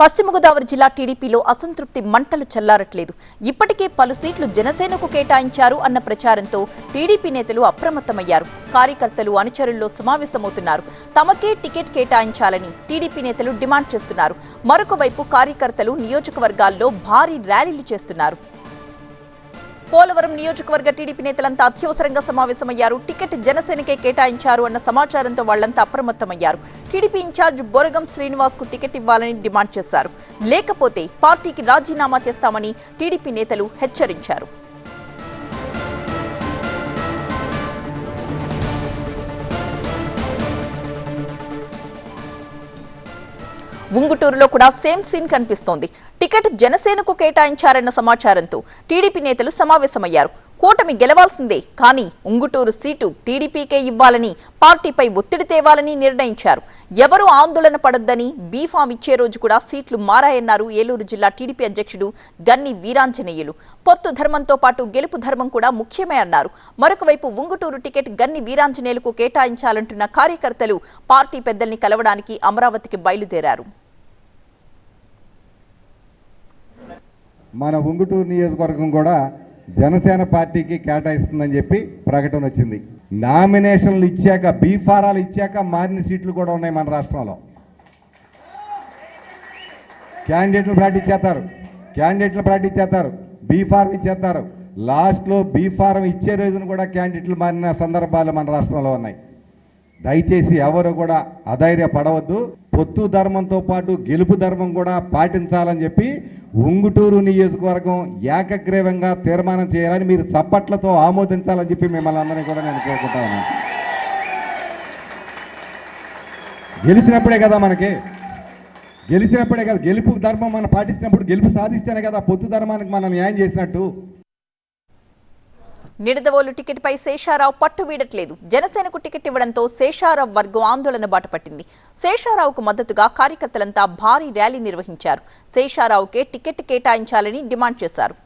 పశ్చిమ గోదావరి జిల్లా టీడీపీలో అసంతృప్తి మంటలు చల్లారట్లేదు. ఇప్పటికే పలు సీట్లు జనసేనకు కేటాయించారు అన్న ప్రచారంతో టీడీపీ నేతలు అప్రమత్తమయ్యారు. కార్యకర్తలు అనుచరుల్లో సమావేశమవుతున్నారు. తమకే టికెట్ కేటాయించాలని టీడీపీ నేతలు డిమాండ్ చేస్తున్నారు. మరొక వైపు కార్యకర్తలు నియోజకవర్గాల్లో భారీ ర్యాలీలు చేస్తున్నారు. పోలవరం నియోజకవర్గ టీడీపీ నేతలంతా అత్యవసరంగా సమావేశమయ్యారు. టికెట్ జనసేనకే కేటాయించారు అన్న సమాచారంతో వాళ్ళంతా అప్రమత్తమయ్యారు. టీడీపీ ఇన్ఛార్జ్ బొరగం శ్రీనివాస్కు టికెట్ ఇవ్వాలని డిమాండ్ చేశారు. లేకపోతే పార్టీకి రాజీనామా చేస్తామని టీడీపీ నేతలు హెచ్చరించారు. ఉంగుటూరులో కూడా సేమ్ సీన్ కనిపిస్తోంది. టికెట్ జనసేనకు కేటాయించారన్న సమాచారంతో టీడీపీ నేతలు సమావేశమయ్యారు. కూటమి గెలవాల్సిందే కానీ ఉంగుటూరు సీటు టీడీపీకే ఇవ్వాలని పార్టీపై ఒత్తిడి తేవాలని నిర్ణయించారు. ఎవరూ ఆందోళన పడొద్దని బీఫామ్ ఇచ్చే రోజు కూడా సీట్లు మారాయన్నారు ఏలూరు జిల్లా టీడీపీ అధ్యక్షుడు గన్ని వీరాంజనేయులు. పొత్తు ధర్మంతో పాటు గెలుపు ధర్మం కూడా ముఖ్యమే అన్నారు. మరొకవైపు ఉంగుటూరు టికెట్ గన్ని వీరాంజనేయులకు కేటాయించాలంటున్న కార్యకర్తలు పార్టీ పెద్దల్ని కలవడానికి అమరావతికి బయలుదేరారు. మన ఉంగుటూరు నియోజకవర్గం కూడా జనసేన పార్టీకి కేటాయిస్తుందని చెప్పి ప్రకటన వచ్చింది. నామినేషన్లు ఇచ్చాక బీఫారాలు ఇచ్చాక మారిన సీట్లు కూడా ఉన్నాయి మన రాష్ట్రంలో. క్యాండిడేట్లు ప్రాక్టీస్ చేస్తారు క్యాండిడేట్లు ప్రాక్టీస్ చేస్తారు బీఫారం ఇచ్చేస్తారు. లాస్ట్లో బీఫారం ఇచ్చే రోజున కూడా క్యాండిడేట్లు మారిన సందర్భాలు మన రాష్ట్రంలో ఉన్నాయి. దయచేసి ఎవరు కూడా అధైర్య పడవద్దు పొత్తు ధర్మంతో పాటు గెలుపు ధర్మం కూడా పాటించాలని చెప్పి ఉంగుటూరు నియోజకవర్గం ఏకగ్రీవంగా తీర్మానం చేయాలని మీరు చప్పట్లతో ఆమోదించాలని చెప్పి మిమ్మల్ని అందరినీ కూడా నేను కోరుకుంటాను గెలిచినప్పుడే కదా మనకి. గెలిచినప్పుడే కదా. గెలుపు ధర్మం మనం పాటించినప్పుడు గెలుపు సాధిస్తేనే కదా పొత్తు ధర్మానికి మనం న్యాయం చేసినట్టు. నిడదవోలు టికెట్పై శేషారావు పట్టు వీడట్లేదు. జనసేనకు టికెట్ ఇవ్వడంతో శేషారావు వర్గం ఆందోళన బాటపట్టింది. శేషారావుకు మద్దతుగా కార్యకర్తలంతా భారీ ర్యాలీ నిర్వహించారు. శేషారావుకే టికెట్ కేటాయించాలని డిమాండ్ చేశారు.